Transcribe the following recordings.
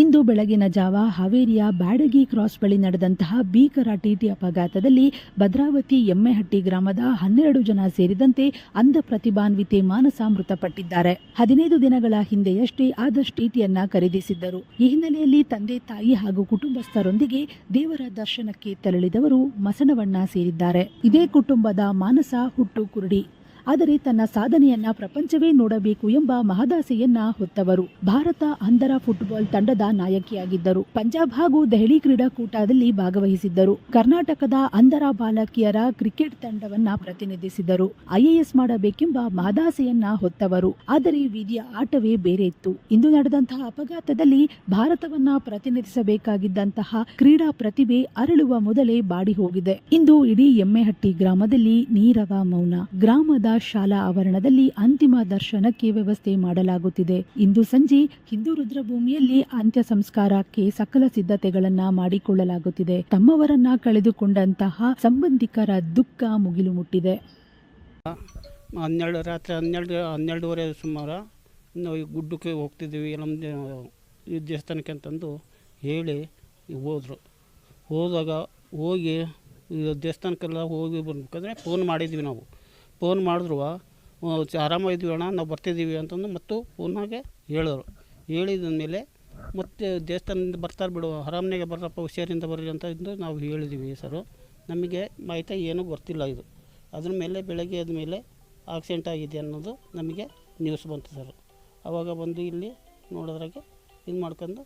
ಇಂದು ಬೆಳಗಿನ ಜಾವ ಹಾವೇರಿಯ ಬ್ಯಾಡಗಿ ಕ್ರಾಸ್ ಬಳಿ ನಡೆದಂತಹ ಭೀಕರ ಟಿಟಿ ಅಪಘಾತದಲ್ಲಿ ಭದ್ರಾವತಿ ಎಮ್ಮೆಹಟ್ಟಿ ಗ್ರಾಮದ ಹನ್ನೆರಡು ಜನ ಸೇರಿದಂತೆ ಅಂಧ ಪ್ರತಿಭಾನ್ವಿತೆ ಮಾನಸ ಮೃತಪಟ್ಟಿದ್ದಾರೆ ಹದಿನೈದು ದಿನಗಳ ಹಿಂದೆಯಷ್ಟೇ ಆದಷ್ಟು ಟಿಟಿಯನ್ನ ಖರೀದಿಸಿದ್ದರು. ಈ ಹಿನ್ನೆಲೆಯಲ್ಲಿ ತಂದೆ, ತಾಯಿ ಹಾಗೂ ಕುಟುಂಬಸ್ಥರೊಂದಿಗೆ ದೇವರ ದರ್ಶನಕ್ಕೆ ತೆರಳಿದವರು ಮಸನವಣ್ಣ ಸೇರಿದ್ದಾರೆ. ಇದೇ ಕುಟುಂಬದ ಮಾನಸ ಹುಟ್ಟು ಕುರುಡಿ. ಆದರೆ ತನ್ನ ಸಾಧನೆಯನ್ನ ಪ್ರಪಂಚವೇ ನೋಡಬೇಕು ಎಂಬ ಮಹದಾಸೆಯನ್ನ ಹೊತ್ತವರು. ಭಾರತ ಅಂಧರ ಫುಟ್ಬಾಲ್ ತಂಡದ ನಾಯಕಿಯಾಗಿದ್ದರು. ಪಂಜಾಬ್ ಹಾಗೂ ದೆಹಲಿ ಕ್ರೀಡಾಕೂಟದಲ್ಲಿ ಭಾಗವಹಿಸಿದ್ದರು. ಕರ್ನಾಟಕದ ಅಂಧರ ಬಾಲಕಿಯರ ಕ್ರಿಕೆಟ್ ತಂಡವನ್ನ ಪ್ರತಿನಿಧಿಸಿದರು ಐಎಎಸ್ ಮಾಡಬೇಕೆಂಬ ಮಹದಾಸೆಯನ್ನ ಹೊತ್ತವರು. ಆದರೆ ವಿಧಿಯ ಆಟವೇ ಬೇರೆ ಇತ್ತು. ಇಂದು ನಡೆದಂತಹ ಅಪಘಾತದಲ್ಲಿ ಭಾರತವನ್ನ ಪ್ರತಿನಿಧಿಸಬೇಕಾಗಿದ್ದಂತಹ ಕ್ರೀಡಾ ಪ್ರತಿಭೆ ಅರಳುವ ಮೊದಲೇ ಬಾಡಿ ಹೋಗಿದೆ ಇಂದು ಇಡೀ ಎಮ್ಮೆಹಟ್ಟಿ ಗ್ರಾಮದಲ್ಲಿ ನೀರವ ಮೌನ. ಗ್ರಾಮದ ಶಾಲಾ ಆವರಣದಲ್ಲಿ ಅಂತಿಮ ದರ್ಶನಕ್ಕೆ ವ್ಯವಸ್ಥೆ ಮಾಡಲಾಗುತ್ತಿದೆ. ಇಂದು ಸಂಜೆ ಹಿಂದೂ ರುದ್ರಭೂಮಿಯಲ್ಲಿ ಅಂತ್ಯ ಸಂಸ್ಕಾರಕ್ಕೆ ಸಕಲ ಸಿದ್ಧತೆಗಳನ್ನ ಮಾಡಿಕೊಳ್ಳಲಾಗುತ್ತಿದೆ. ತಮ್ಮವರನ್ನ ಕಳೆದುಕೊಂಡಂತಹ ಸಂಬಂಧಿಕರ ದುಃಖ ಮುಗಿಲು ಮುಟ್ಟಿದೆ. ಹನ್ನೆರಡು ರಾತ್ರಿ ಹನ್ನೆರಡು, ಹನ್ನೆರಡುವರೆ ಸುಮಾರು ನಾವು ಗುಡ್ಡಕ್ಕೆ ಹೋಗ್ತಿದ್ದೀವಿ ನಮ್ಮ ಈ ದೇವಸ್ಥಾನಕ್ಕೆ ಅಂತಂದು ಹೇಳಿ ಹೋದರು. ಹೋದಾಗ ಹೋಗಿ ದೇವಸ್ಥಾನಕ್ಕೆಲ್ಲ ಹೋಗಿ ಬರ್ಬೇಕಾದ್ರೆ ಫೋನ್ ಮಾಡಿದ್ವಿ ನಾವು. ಫೋನ್ ಮಾಡಿದ್ರು ಆರಾಮಾಗಿದ್ದೀವಿ ಅಣ್ಣ ನಾವು ಬರ್ತಿದ್ದೀವಿ ಅಂತಂದು ಮತ್ತು ಫೋನಾಗೆ ಹೇಳಿದ್ರು. ಹೇಳಿದ ಮೇಲೆ ಮತ್ತೆ ದೇವಸ್ಥಾನದಿಂದ ಬರ್ತಾರೆ ಬಿಡು ಆರಾಮನೆಗೆ ಬರ್ರಪ್ಪ ಹುಷಾರಿಂದ ಬರ್ರಿ ಅಂತ ಇದ್ದು ನಾವು ಹೇಳಿದ್ದೀವಿ ಸರು. ನಮಗೆ ಮಾಹಿತಿ ಏನೂ ಗೊತ್ತಿಲ್ಲ ಇದು. ಅದ್ರ ಮೇಲೆ ಬೆಳಗ್ಗೆ ಎದ್ದ ಮೇಲೆ ಆಕ್ಸಿಡೆಂಟ್ ಆಗಿದೆ ಅನ್ನೋದು ನಮಗೆ ನ್ಯೂಸ್ ಬಂತು ಸರ್. ಆವಾಗ ಬಂದು ಇಲ್ಲಿ ನೋಡೋದ್ರಾಗೆ ಇದು ಮಾಡ್ಕೊಂಡು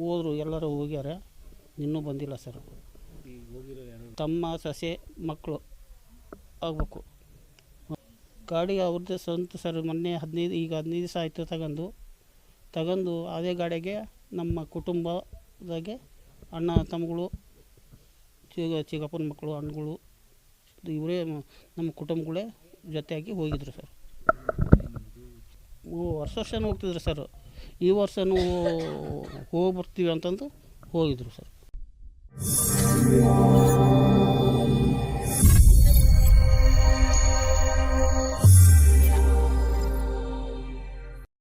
ಹೋದರು ಎಲ್ಲರೂ ಹೋಗ್ಯಾರ ಇನ್ನೂ ಬಂದಿಲ್ಲ ಸರ್. ತಮ್ಮ ಸೊಸೆ ಮಕ್ಕಳು. ಆಗಬೇಕು. ಗಾಡಿ ಅವ್ರದ್ದೇ ಸ್ವಂತ ಸರ್, ಮೊನ್ನೆ ಹದಿನೈದು, ಈಗ ಹದಿನೈದು ದಿವಸ ಆಯಿತು ತಗೊಂಡು. ತಗೊಂಡು ಅದೇ ಗಾಡಿಗೆ ನಮ್ಮ ಕುಟುಂಬದಾಗೆ ಅಣ್ಣ, ತಮ್ಮಗಳು, ಚಿಗ ಚಿಕ್ಕಪ್ಪನ ಮಕ್ಕಳು ಹಣ್ಣುಗಳು ಇವರೇ ನಮ್ಮ ಕುಟುಂಬಗಳೇ ಜೊತೆಯಾಗಿ ಹೋಗಿದ್ರು ಸರ್. ವರ್ಷ ವರ್ಷನೂ ಹೋಗ್ತಿದ್ರು ಸರ್. ಈ ವರ್ಷನೂ ಹೋಗಿ ಬರ್ತೀವಿ ಅಂತಂದು ಹೋಗಿದ್ರು ಸರ್.